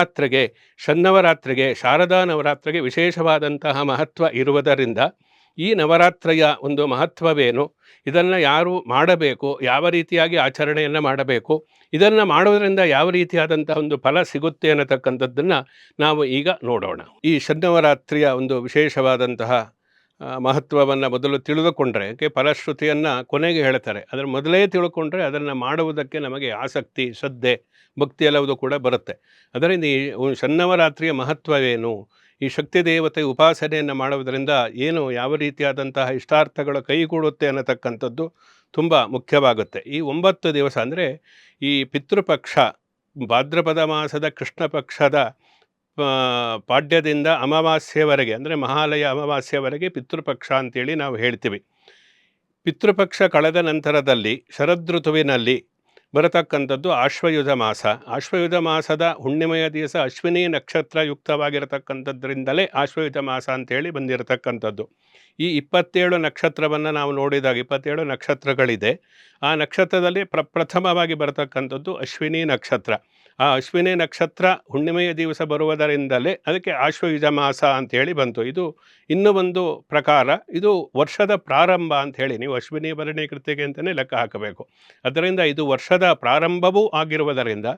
ನವರಾತ್ರಿಗೆ ಶನ್ನವರಾತ್ರಿಗೆ ಶಾರದಾ ನವರಾತ್ರಿಗೆ ವಿಶೇಷವಾದಂತಹ ಮಹತ್ವ ಇರುವುದರಿಂದ ಈ ನವರಾತ್ರಿಯ ಒಂದು ಮಹತ್ವವೇನು? ಇದನ್ನು ಯಾರು ಮಾಡಬೇಕು? ಯಾವ ರೀತಿಯಾಗಿ ಆಚರಣೆಯನ್ನು ಮಾಡಬೇಕು? ಇದನ್ನು ಮಾಡೋದರಿಂದ ಯಾವ ರೀತಿಯಾದಂತಹ ಒಂದು ಫಲ ಸಿಗುತ್ತೆ ಅನ್ನತಕ್ಕಂಥದ್ದನ್ನು ನಾವು ಈಗ ನೋಡೋಣ. ಈ ಶನ್ನವರಾತ್ರಿಯ ಒಂದು ವಿಶೇಷವಾದಂತಹ ಮಹತ್ವವನ್ನು ಮೊದಲು ತಿಳಿದುಕೊಂಡ್ರೆ ಫಲಶ್ರುತಿಯನ್ನು ಕೊನೆಗೆ ಹೇಳ್ತಾರೆ. ಅದರ ಮೊದಲೇ ತಿಳ್ಕೊಂಡ್ರೆ ಅದನ್ನು ಮಾಡುವುದಕ್ಕೆ ನಮಗೆ ಆಸಕ್ತಿ, ಶ್ರದ್ಧೆ, ಭಕ್ತಿ ಎಲ್ಲವುದು ಕೂಡ ಬರುತ್ತೆ. ಅದರಿಂದ ಈ ಒಂದು ಶನ್ನವರಾತ್ರಿಯ ಮಹತ್ವವೇನು? ಈ ಶಕ್ತಿ ದೇವತೆ ಉಪಾಸನೆಯನ್ನು ಮಾಡುವುದರಿಂದ ಏನು, ಯಾವ ರೀತಿಯಾದಂತಹ ಇಷ್ಟಾರ್ಥಗಳು ಕೈಗೂಡುತ್ತೆ ಅನ್ನತಕ್ಕಂಥದ್ದು ತುಂಬ ಮುಖ್ಯವಾಗುತ್ತೆ. ಈ ಒಂಬತ್ತು ದಿವಸ ಅಂದರೆ ಈ ಪಿತೃಪಕ್ಷ, ಭಾದ್ರಪದ ಮಾಸದ ಕೃಷ್ಣ ಪಕ್ಷದ ಪಾಡ್ಯದಿಂದ ಅಮಾವಾಸ್ಯೆವರೆಗೆ, ಅಂದರೆ ಮಹಾಲಯ ಅಮಾವಾಸ್ಯೆವರೆಗೆ ಪಿತೃಪಕ್ಷ ಅಂತೇಳಿ ನಾವು ಹೇಳ್ತೀವಿ. ಪಿತೃಪಕ್ಷ ಕಳೆದ ನಂತರದಲ್ಲಿ ಶರದೃತುವಿನಲ್ಲಿ ಬರತಕ್ಕಂಥದ್ದು ಆಶ್ವಯುಧ ಮಾಸ. ಆಶ್ವಯುಧ ಮಾಸದ ಹುಣ್ಣಿಮೆಯ ದಿವಸ ಅಶ್ವಿನಿ ನಕ್ಷತ್ರ ಯುಕ್ತವಾಗಿರತಕ್ಕಂಥದ್ರಿಂದಲೇ ಆಶ್ವಯುಧ ಮಾಸ ಅಂತೇಳಿ ಬಂದಿರತಕ್ಕಂಥದ್ದು. ಈ ಇಪ್ಪತ್ತೇಳು ನಕ್ಷತ್ರವನ್ನು ನಾವು ನೋಡಿದಾಗ ಇಪ್ಪತ್ತೇಳು ನಕ್ಷತ್ರಗಳಿದೆ. ಆ ನಕ್ಷತ್ರದಲ್ಲಿ ಪ್ರಪ್ರಥಮವಾಗಿ ಬರತಕ್ಕಂಥದ್ದು ಅಶ್ವಿನಿ ನಕ್ಷತ್ರ. ಆ ಅಶ್ವಿನಿ ನಕ್ಷತ್ರ ಹುಣ್ಣಿಮೆಯ ದಿವಸ ಬರುವುದರಿಂದಲೇ ಅದಕ್ಕೆ ಆಶ್ವಯುಜ ಮಾಸ ಅಂತೇಳಿ ಬಂತು. ಇದು ಇನ್ನೂ ಒಂದು ಪ್ರಕಾರ, ಇದು ವರ್ಷದ ಪ್ರಾರಂಭ ಅಂತ ಹೇಳಿ ನೀವು ಅಶ್ವಿನಿ ಭರಣಿ ಕೃತಿಗೆ ಅಂತಲೇ ಲೆಕ್ಕ ಹಾಕಬೇಕು. ಅದರಿಂದ ಇದು ವರ್ಷದ ಪ್ರಾರಂಭವೂ ಆಗಿರುವುದರಿಂದ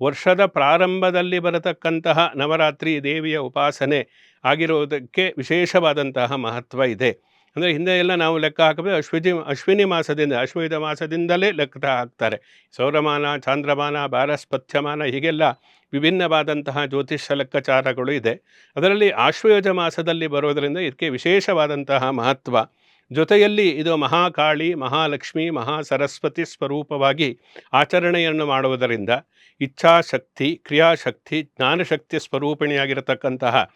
ವರ್ಷದ ಪ್ರಾರಂಭದಲ್ಲಿ ಬರತಕ್ಕಂತಹ ನವರಾತ್ರಿ ದೇವಿಯ ಉಪಾಸನೆ ಆಗಿರುವುದಕ್ಕೆ ವಿಶೇಷವಾದಂತಹ ಮಹತ್ವ ಇದೆ. ಅಂದರೆ ಹಿಂದೆ ಎಲ್ಲ ನಾವು ಲೆಕ್ಕ ಹಾಕಬೇಕು ಅಶ್ವಿನಿ ಅಶ್ವಿನಿ ಮಾಸದಿಂದ, ಅಶ್ವಯುಧ ಮಾಸದಿಂದಲೇ ಲೆಕ್ಕ ಹಾಕ್ತಾರೆ. ಸೌರಮಾನ, ಚಾಂದ್ರಮಾನ ಬಾರಸ್ಪತ್ಯಮಾನ ಹೀಗೆಲ್ಲ ವಿಭಿನ್ನವಾದಂತಹ ಜ್ಯೋತಿಷ್ಯ ಲೆಕ್ಕಾಚಾರಗಳು ಇದೆ. ಅದರಲ್ಲಿ ಆಶ್ವಯುಜ ಮಾಸದಲ್ಲಿ ಬರೋದರಿಂದ ಇದಕ್ಕೆ ವಿಶೇಷವಾದಂತಹ ಮಹತ್ವ. ಜೊತೆಯಲ್ಲಿ ಇದು ಮಹಾಕಾಳಿ, ಮಹಾಲಕ್ಷ್ಮಿ ಮಹಾ ಸರಸ್ವತಿ ಸ್ವರೂಪವಾಗಿ ಆಚರಣೆಯನ್ನು ಮಾಡುವುದರಿಂದ ಇಚ್ಛಾಶಕ್ತಿ, ಕ್ರಿಯಾಶಕ್ತಿ, ಜ್ಞಾನಶಕ್ತಿ ಸ್ವರೂಪಿಣಿಯಾಗಿರತಕ್ಕಂತಹ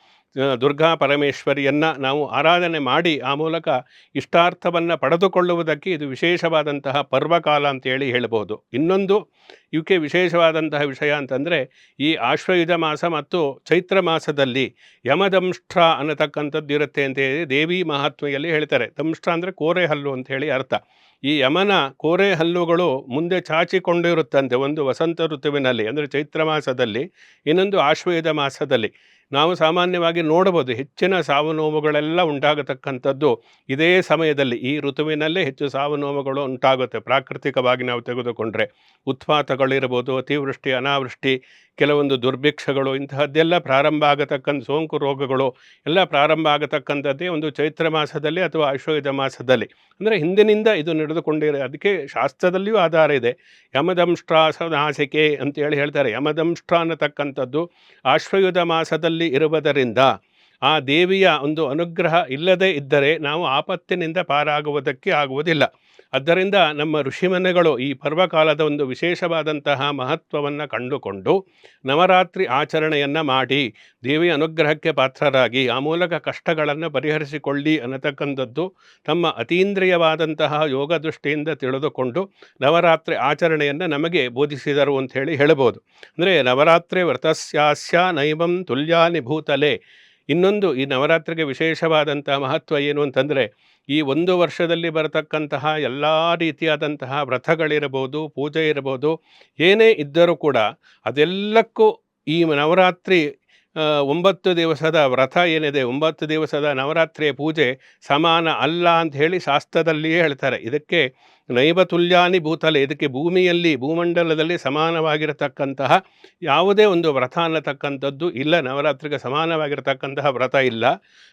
ದುರ್ಗಾ ಪರಮೇಶ್ವರಿಯನ್ನು ನಾವು ಆರಾಧನೆ ಮಾಡಿ ಆ ಮೂಲಕ ಇಷ್ಟಾರ್ಥವನ್ನು ಪಡೆದುಕೊಳ್ಳುವುದಕ್ಕೆ ಇದು ವಿಶೇಷವಾದಂತಹ ಪರ್ವಕಾಲ ಅಂತೇಳಿ ಹೇಳಬಹುದು ಇನ್ನೊಂದು ಇವಕ್ಕೆ ವಿಶೇಷವಾದಂತಹ ವಿಷಯ ಅಂತಂದರೆ ಈ ಆಶ್ವಯುಧ ಮಾಸ ಮತ್ತು ಚೈತ್ರ ಮಾಸದಲ್ಲಿ ಯಮದಂಷ್ಟ್ರ ಅನ್ನತಕ್ಕಂಥದ್ದು ಇರುತ್ತೆ ಅಂತ ಹೇಳಿ ದೇವಿ ಮಹಾತ್ಮೆಯಲ್ಲಿ ಹೇಳ್ತಾರೆ. ದಂಷ್ಟ್ರ ಅಂದರೆ ಕೋರೆ ಹಲ್ಲು ಅಂತ ಹೇಳಿ ಅರ್ಥ. ಈ ಯಮನ ಕೋರೆ ಹಲ್ಲುಗಳು ಮುಂದೆ ಚಾಚಿಕೊಂಡಿರುತ್ತಂತೆ ಒಂದು ವಸಂತ ಋತುವಿನಲ್ಲಿ, ಅಂದರೆ ಚೈತ್ರ ಮಾಸದಲ್ಲಿ, ಇನ್ನೊಂದು ಆಶ್ವಯುಧ ಮಾಸದಲ್ಲಿ. ನಾವು ಸಾಮಾನ್ಯವಾಗಿ ನೋಡಬಹುದು, ಹೆಚ್ಚಿನ ಸಾವು ನೋವುಗಳೆಲ್ಲ ಉಂಟಾಗತಕ್ಕಂಥದ್ದು ಇದೇ ಸಮಯದಲ್ಲಿ. ಈ ಋತುವಿನಲ್ಲೇ ಹೆಚ್ಚು ಸಾವು ನೋವುಗಳು ಉಂಟಾಗುತ್ತೆ. ಪ್ರಾಕೃತಿಕವಾಗಿ ನಾವು ತೆಗೆದುಕೊಂಡ್ರೆ ಉತ್ಪಾತಗಳಿರ್ಬೋದು, ಅತಿವೃಷ್ಟಿ, ಅನಾವೃಷ್ಟಿ ಕೆಲವೊಂದು ದುರ್ಭಿಕ್ಷಗಳು, ಇಂತಹದ್ದೆಲ್ಲ ಪ್ರಾರಂಭ ಆಗತಕ್ಕಂಥ ಸೋಂಕು ರೋಗಗಳು ಎಲ್ಲ ಪ್ರಾರಂಭ ಆಗತಕ್ಕಂಥದ್ದೇ ಒಂದು ಚೈತ್ರ ಮಾಸದಲ್ಲಿ ಅಥವಾ ಅಶ್ವಯುಧ ಮಾಸದಲ್ಲಿ. ಅಂದರೆ ಹಿಂದಿನಿಂದ ಇದು ನಡೆದುಕೊಂಡಿರೋ ಅದಕ್ಕೆ ಶಾಸ್ತ್ರದಲ್ಲಿಯೂ ಆಧಾರ ಇದೆ. ಯಮದಂಷ್ಟ್ರಾಸ ನಾಸಿಕೆ ಅಂತೇಳಿ ಹೇಳ್ತಾರೆ. ಯಮದಂಷ್ಟ್ರ ಅನ್ನತಕ್ಕಂಥದ್ದು ಆಶ್ವಯುಧ ಮಾಸದಲ್ಲಿ ಇರುವುದರಿಂದ ಆ ದೇವಿಯ ಒಂದು ಅನುಗ್ರಹ ಇಲ್ಲದೇ ಇದ್ದರೆ ನಾವು ಆಪತ್ತಿನಿಂದ ಪಾರಾಗುವುದಕ್ಕೆ ಆಗುವುದಿಲ್ಲ. ಆದ್ದರಿಂದ ನಮ್ಮ ಋಷಿಮನೆಗಳು ಈ ಪರ್ವಕಾಲದ ಒಂದು ವಿಶೇಷವಾದಂತಹ ಮಹತ್ವವನ್ನು ಕಂಡುಕೊಂಡು ನವರಾತ್ರಿ ಆಚರಣೆಯನ್ನು ಮಾಡಿ ದೇವಿಯ ಅನುಗ್ರಹಕ್ಕೆ ಪಾತ್ರರಾಗಿ ಆ ಮೂಲಕ ಕಷ್ಟಗಳನ್ನು ಪರಿಹರಿಸಿಕೊಳ್ಳಿ ಅನ್ನತಕ್ಕಂಥದ್ದು ತಮ್ಮ ಅತೀಂದ್ರಿಯವಾದಂತಹ ಯೋಗ ದೃಷ್ಟಿಯಿಂದ ತಿಳಿದುಕೊಂಡು ನವರಾತ್ರಿ ಆಚರಣೆಯನ್ನು ನಮಗೆ ಬೋಧಿಸಿದರು ಅಂತ ಹೇಳಿ ಹೇಳ್ಬೋದು. ಅಂದರೆ ನವರಾತ್ರಿ ವ್ರತಸ್ಯಾಸ್ಯ ನೈವಂ ತುಲ್ಯಾನಿ ಭೂತಲೆ ಇನ್ನೊಂದು ಈ ನವರಾತ್ರಿಗೆ ವಿಶೇಷವಾದಂಥ ಮಹತ್ವ ಏನು ಅಂತಂದರೆ ಈ ಒಂದು ವರ್ಷದಲ್ಲಿ ಬರತಕ್ಕಂತಹ ಎಲ್ಲ ರೀತಿಯಾದಂತಹ ವ್ರತಗಳಿರಬಹುದು, ಪೂಜೆ ಇರಬಹುದು, ಏನೇ ಇದ್ದರೂ ಕೂಡ ಅದೆಲ್ಲಕ್ಕೂ ಈ ನವರಾತ್ರಿ ಒಂಬತ್ತು ದಿವಸದ ವ್ರತ ಏನಿದೆ, ಒಂಬತ್ತು ದಿವಸದ ನವರಾತ್ರಿಯ ಪೂಜೆ ಸಮಾನ ಅಲ್ಲ ಅಂತ ಹೇಳಿ ಶಾಸ್ತ್ರದಲ್ಲಿಯೇ ಹೇಳ್ತಾರೆ. ಇದಕ್ಕೆ ನೈವ ತುಲ್ಯಾನಿ ಭೂತಲೆ, ಇದಕ್ಕೆ ಭೂಮಿಯಲ್ಲಿ, ಭೂಮಂಡಲದಲ್ಲಿ ಸಮಾನವಾಗಿರತಕ್ಕಂತಹ ಯಾವುದೇ ಒಂದು ವ್ರತ ಅನ್ನತಕ್ಕಂಥದ್ದು ಇಲ್ಲ, ನವರಾತ್ರಿಗೆ ಸಮಾನವಾಗಿರತಕ್ಕಂತಹ ವ್ರತ ಇಲ್ಲ.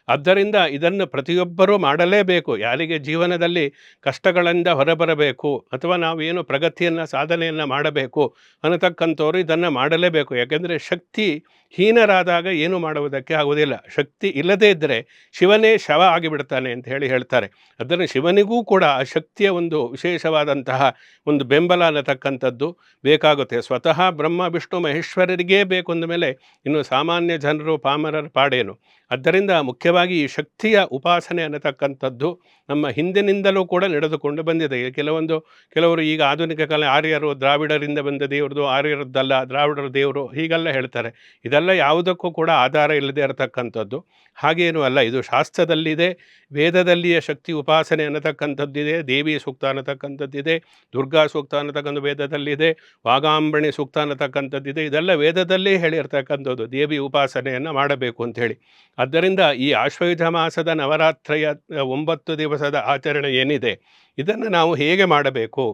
ಆದ್ದರಿಂದ ಇದನ್ನು ಪ್ರತಿಯೊಬ್ಬರೂ ಮಾಡಲೇಬೇಕು. ಯಾರಿಗೆ ಜೀವನದಲ್ಲಿ ಕಷ್ಟಗಳಿಂದ ಹೊರಬರಬೇಕು, ಅಥವಾ ನಾವೇನು ಪ್ರಗತಿಯನ್ನು, ಸಾಧನೆಯನ್ನು ಮಾಡಬೇಕು ಅನ್ನತಕ್ಕಂಥವ್ರು ಇದನ್ನು ಮಾಡಲೇಬೇಕು. ಯಾಕೆಂದರೆ ಶಕ್ತಿ ಹೀನರಾದಾಗ ಏನು ಮಾಡುವುದಕ್ಕೆ ಆಗುವುದಿಲ್ಲ. ಶಕ್ತಿ ಇಲ್ಲದೇ ಇದ್ದರೆ ಶಿವನೇ ಶವ ಆಗಿಬಿಡ್ತಾನೆ ಅಂತ ಹೇಳಿ ಹೇಳ್ತಾರೆ. ಅದನ್ನು ಶಿವನಿಗೂ ಕೂಡ ಆ ಶಕ್ತಿಯ ಒಂದು ವಿಶೇಷವಾದಂತಹ ಒಂದು ಬೆಂಬಲ ಅನ್ನತಕ್ಕಂಥದ್ದು ಬೇಕಾಗುತ್ತೆ. ಸ್ವತಃ ಬ್ರಹ್ಮ, ವಿಷ್ಣು, ಮಹೇಶ್ವರರಿಗೇ ಬೇಕು ಅಂದಮೇಲೆ ಇನ್ನು ಸಾಮಾನ್ಯ ಜನರು, ಪಾಮರರ ಪಾಡೇನು ಆದ್ದರಿಂದ ಮುಖ್ಯವಾಗಿ ಈ ಶಕ್ತಿಯ ಉಪಾಸನೆ ಅನ್ನತಕ್ಕಂಥದ್ದು ನಮ್ಮ ಹಿಂದಿನಿಂದಲೂ ಕೂಡ ನಡೆದುಕೊಂಡು ಬಂದಿದೆ. ಕೆಲವೊಂದು, ಕೆಲವರು ಈಗ ಆಧುನಿಕ ಕಾಲ ಆರ್ಯರು, ದ್ರಾವಿಡರಿಂದ ಬಂದ ದೇವ್ರದ್ದು, ಆರ್ಯರದ್ದಲ್ಲ, ದ್ರಾವಿಡರ ದೇವರು ಹೀಗೆಲ್ಲ ಹೇಳ್ತಾರೆ. ಇದೆಲ್ಲ ಯಾವುದಕ್ಕೂ ಕೂಡ ಆಧಾರ ಇಲ್ಲದೆ ಇರತಕ್ಕಂಥದ್ದು. ಹಾಗೇನೂ ಅಲ್ಲ, ಇದು ಶಾಸ್ತ್ರದಲ್ಲಿದೆ, ವೇದದಲ್ಲಿಯ ಶಕ್ತಿ ಉಪಾಸನೆ ಅನ್ನತಕ್ಕಂಥದ್ದಿದೆ, ದೇವಿ ಸೂಕ್ತ ಅನ್ನತಕ್ಕಂಥದ್ದಿದೆ, ದುರ್ಗಾ ಸೂಕ್ತ ಅನ್ನತಕ್ಕಂಥ ವೇದದಲ್ಲಿದೆ, ವಾಗಾಂಬಣಿ ಸೂಕ್ತ ಅನ್ನತಕ್ಕಂಥದ್ದಿದೆ, ಇದೆಲ್ಲ ವೇದದಲ್ಲೇ ಹೇಳಿರ್ತಕ್ಕಂಥದ್ದು. ದೇವಿ ಉಪಾಸನೆಯನ್ನು ಮಾಡಬೇಕು ಅಂಥೇಳಿ. ಆದ್ದರಿಂದ ಈ ಆಶ್ವಯುಧ ಮಾಸದ ನವರಾತ್ರಿಯ ಒಂಬತ್ತು ದಿವಸದ ಆಚರಣೆ ಏನಿದೆ? ಇದನ್ನು ನಾವು ಹೇಗೆ ಮಾಡಬೇಕು?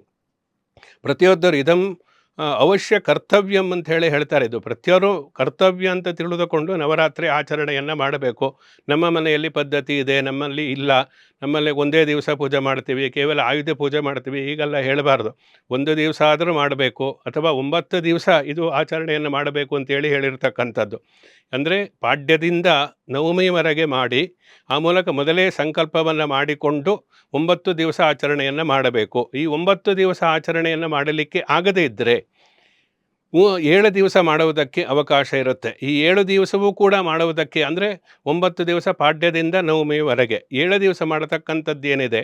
ಪ್ರತಿಯೊಬ್ಬರು ಇದಂ ಅವಶ್ಯ ಕರ್ತವ್ಯಂ ಅಂತ ಹೇಳಿ ಹೇಳ್ತಾರೆ ಇದು. ಪ್ರತಿಯೊರು ಕರ್ತವ್ಯ ಅಂತ ತಿಳಿದುಕೊಂಡು ನವರಾತ್ರಿ ಆಚರಣೆಯನ್ನು ಮಾಡಬೇಕು. ನಮ್ಮ ಮನೆಯಲ್ಲಿ ಪದ್ಧತಿ ಇದೆ, ನಮ್ಮಲ್ಲಿ ಇಲ್ಲ. ನಮ್ಮಲ್ಲಿ ಒಂದೇ ದಿವಸ ಪೂಜೆ ಮಾಡ್ತೀವಿ, ಕೇವಲ ಆಯುಧ ಪೂಜೆ ಮಾಡ್ತೀವಿ, ಹೀಗೆಲ್ಲ ಹೇಳಬಾರ್ದು. ಒಂದು ದಿವಸ ಆದರೂ ಮಾಡಬೇಕು ಅಥವಾ ಒಂಬತ್ತು ದಿವಸ ಇದು ಆಚರಣೆಯನ್ನು ಮಾಡಬೇಕು ಅಂತೇಳಿ ಹೇಳಿರ್ತಕ್ಕಂಥದ್ದು. ಅಂದರೆ ಪಾಡ್ಯದಿಂದ ನವಮಿವರೆಗೆ ಮಾಡಿ, ಆ ಮೂಲಕ ಮೊದಲೇ ಸಂಕಲ್ಪವನ್ನು ಮಾಡಿಕೊಂಡು ಒಂಬತ್ತು ದಿವಸ ಆಚರಣೆಯನ್ನು ಮಾಡಬೇಕು. ಈ ಒಂಬತ್ತು ದಿವಸ ಆಚರಣೆಯನ್ನು ಮಾಡಲಿಕ್ಕೆ ಆಗದೇ ಇದ್ದರೆ ಏಳು ದಿವಸ ಮಾಡುವುದಕ್ಕೆ ಅವಕಾಶ ಇರುತ್ತೆ. ಈ ಏಳು ದಿವಸವೂ ಕೂಡ ಮಾಡುವುದಕ್ಕೆ ಅಂದರೆ ಒಂಬತ್ತು ದಿವಸ ಪಾಡ್ಯದಿಂದ ನವಮಿವರೆಗೆ. ಏಳು ದಿವಸ ಮಾಡತಕ್ಕಂಥದ್ದು ಏನಿದೆ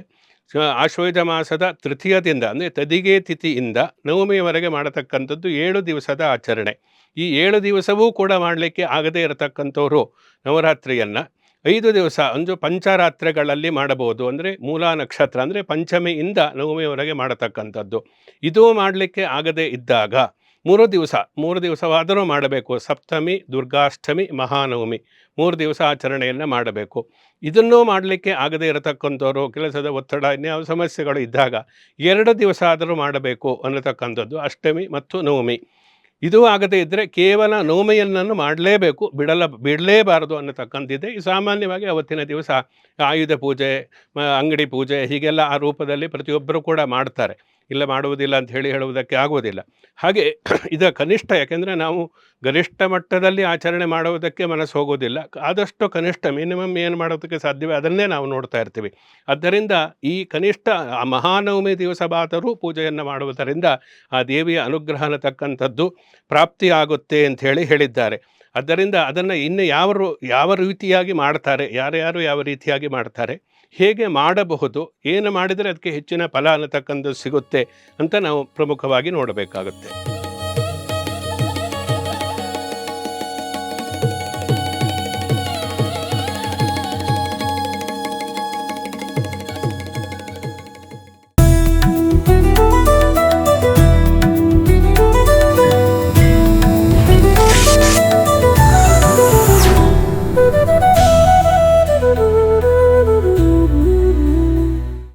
ಆಶ್ವಯುಜ ಮಾಸದ ತೃತೀಯದಿಂದ, ಅಂದರೆ ತದಿಗೆ ತಿಥಿಯಿಂದ ನವಮಿಯವರೆಗೆ ಮಾಡತಕ್ಕಂಥದ್ದು ಏಳು ದಿವಸದ ಆಚರಣೆ. ಈ ಏಳು ದಿವಸವೂ ಕೂಡ ಮಾಡಲಿಕ್ಕೆ ಆಗದೇ ಇರತಕ್ಕಂಥವರು ನವರಾತ್ರಿಯನ್ನು. ಐದು ದಿವಸ ಒಂದು ಪಂಚರಾತ್ರಿಗಳಲ್ಲಿ ಮಾಡಬಹುದು. ಅಂದರೆ ಮೂಲ ನಕ್ಷತ್ರ, ಅಂದರೆ ಪಂಚಮಿಯಿಂದ ನವಮಿವರೆಗೆ ಮಾಡತಕ್ಕಂಥದ್ದು. ಇದು ಮಾಡಲಿಕ್ಕೆ ಆಗದೇ ಇದ್ದಾಗ ಮೂರು ದಿವಸ, ಮೂರು ದಿವಸವಾದರೂ ಮಾಡಬೇಕು. ಸಪ್ತಮಿ, ದುರ್ಗಾಷ್ಟಮಿ, ಮಹಾನವಮಿ ಮೂರು ದಿವಸ ಆಚರಣೆಯನ್ನು ಮಾಡಬೇಕು. ಇದನ್ನೂ ಮಾಡಲಿಕ್ಕೆ ಆಗದೇ ಇರತಕ್ಕಂಥವ್ರು, ಕೆಲಸದ ಒತ್ತಡ, ಇನ್ಯಾವ ಸಮಸ್ಯೆಗಳು ಇದ್ದಾಗ ಎರಡು ದಿವಸ ಆದರೂ ಮಾಡಬೇಕು ಅನ್ನತಕ್ಕಂಥದ್ದು ಅಷ್ಟಮಿ ಮತ್ತು ನವಮಿ. ಇದು ಆಗದೇ ಇದ್ದರೆ ಕೇವಲ ನವಮಿಯನ್ನು ಮಾಡಲೇಬೇಕು, ಬಿಡಲ, ಬಿಡಲೇಬಾರದು ಅನ್ನತಕ್ಕಂಥದ್ದಿದೆ ಈ ಸಾಮಾನ್ಯವಾಗಿ ಅವತ್ತಿನ ದಿವಸ ಆಯುಧ ಪೂಜೆ ಅಂಗಡಿ ಪೂಜೆ ಹೀಗೆಲ್ಲ ಆ ರೂಪದಲ್ಲಿ ಪ್ರತಿಯೊಬ್ಬರು ಕೂಡ ಮಾಡ್ತಾರೆ. ಇಲ್ಲ ಮಾಡುವುದಿಲ್ಲ ಅಂತ ಹೇಳಿ ಹೇಳುವುದಕ್ಕೆ ಆಗುವುದಿಲ್ಲ. ಹಾಗೆ ಇದು ಕನಿಷ್ಠ, ಯಾಕೆಂದರೆ ನಾವು ಗರಿಷ್ಠ ಮಟ್ಟದಲ್ಲಿ ಆಚರಣೆ ಮಾಡುವುದಕ್ಕೆ ಮನಸ್ಸು ಹೋಗೋದಿಲ್ಲ ಆದಷ್ಟು ಕನಿಷ್ಠ ಮಿನಿಮಮ್ ಏನು ಮಾಡೋದಕ್ಕೆ ಸಾಧ್ಯವೇ ಅದನ್ನೇ ನಾವು ನೋಡ್ತಾ ಇರ್ತೀವಿ. ಆದ್ದರಿಂದ ಈ ಕನಿಷ್ಠ ಮಹಾನವಮಿ ದಿವಸವಾದರೂ ಪೂಜೆಯನ್ನು ಮಾಡುವುದರಿಂದ ಆ ದೇವಿಯ ಅನುಗ್ರಹನ ತಕ್ಕಂಥದ್ದು ಪ್ರಾಪ್ತಿಯಾಗುತ್ತೆ ಅಂತ ಹೇಳಿ ಹೇಳಿದ್ದಾರೆ. ಆದ್ದರಿಂದ ಅದನ್ನು ಇನ್ನು ಯಾವರು ಯಾವ ರೀತಿಯಾಗಿ ಮಾಡ್ತಾರೆ, ಯಾರ್ಯಾರು ಯಾವ ರೀತಿಯಾಗಿ ಮಾಡ್ತಾರೆ? ಹೇಗೆ ಮಾಡಬಹುದು ಏನು ಮಾಡಿದರೆ ಅದಕ್ಕೆ ಹೆಚ್ಚಿನ ಫಲ ಅನ್ನತಕ್ಕಂಥದ್ದು ಸಿಗುತ್ತೆ ಅಂತ ನಾವು ಪ್ರಮುಖವಾಗಿ ನೋಡಬೇಕಾಗುತ್ತೆ.